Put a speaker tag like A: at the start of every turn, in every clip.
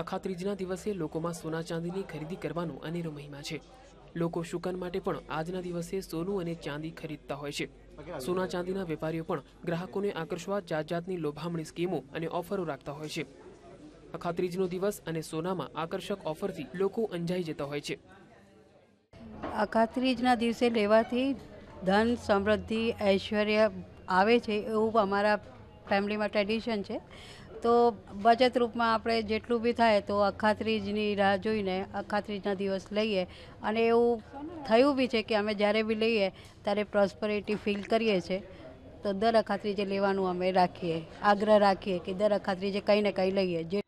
A: અખા ત્રીજના દિવસે લોકોમાં સોના ચાંદીની ખરીદી કરવાનો અનેરો મહિમા છે. લોકો શુકન માટે પણ આજના દિવસે સોનું અને ચાંદી ખરીદતા હોય છે. સોના ચાંદીના વેપારીઓ પણ ગ્રાહકોને આકર્ષવા જાત જાતની લોભામણી સ્કીમો અને ઓફરો રાખતા હોય છે. અખા ત્રીજનો દિવસ અને સોનામાં આકર્ષક ઓફરથી લોકો અંજાઈ જતા હોય છે.
B: અખાત્રીજના દિવસે લેવાથી ધન, સમૃદ્ધિ, ઐશ્વર્ય આવે છે એવું અમારા ફેમિલીમાં ટ્રેડિશન છે. તો બચત રૂપમાં આપણે જેટલું બી થાય તો અખાત્રીજની રાહ જોઈને અખાત્રીજના દિવસ લઈએ. અને એવું થયું બી છે કે અમે જ્યારે બી લઈએ ત્યારે પ્રોસ્પરિટી ફીલ કરીએ છીએ. તો દર અખાત્રીજે લેવાનું અમે રાખીએ, આગ્રહ રાખીએ કે દર અખાત્રીજે કંઈ ને કંઈ લઈએ. જે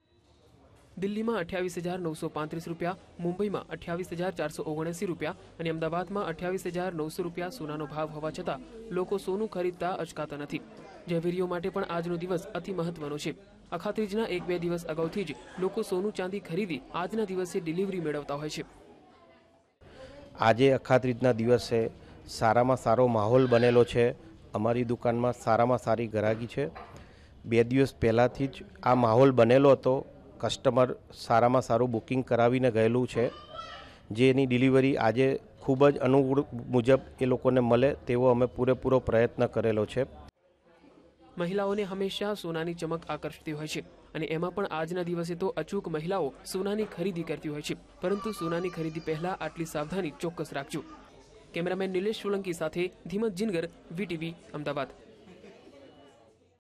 A: દિલ્હીમાં અઠ્યાવીસ હજાર નવસો પાંત્રીસ રૂપિયા, મુંબઈમાં અઠ્યાવીસ હજાર ચારસો ઓગણએંસી રૂપિયા અને અમદાવાદમાં અઠ્યાવીસ હજાર નવસો રૂપિયા સોનાનો ભાવ હોવા છતાં લોકો સોનું ખરીદતા અચકાતા નથી. ઝવેરીઓ માટે પણ આજનો દિવસ અતિ મહત્વનો છે. અખાત્રીજના એક બે દિવસ અગાઉથી જ લોકો સોનું ચાંદી ખરીદી આજના દિવસે ડિલિવરી મેળવતા હોય છે.
C: આજે અખાત્રીજના દિવસે સારામાં સારો માહોલ બનેલો છે. અમારી દુકાનમાં સારામાં સારી ગ્રાહકી છે. બે દિવસ પહેલાંથી જ આ માહોલ બનેલો હતો. કસ્ટમર સારામાં સારું બુકિંગ કરાવીને ગયેલું છે, જેની ડિલિવરી આજે ખૂબ જ અનુકૂળ મુજબ એ લોકોને મળે તેવો અમે પૂરેપૂરો પ્રયત્ન કરેલો છે.
A: મહિલાઓને હંમેશા સોનાની ચમક આકર્ષતી હોય છે અને એમાં પણ આજના દિવસે તો અચૂક મહિલાઓ સોનાની ખરીદી કરતી હોય છે, પરંતુ સોનાની ખરીદી પહેલા આટલી સાવધાની ચોક્કસ રાખજો. કેમેરામેન નિલેશ સોલંકી સાથે ધીમત જીનગર, વીટીવી, અમદાવાદ.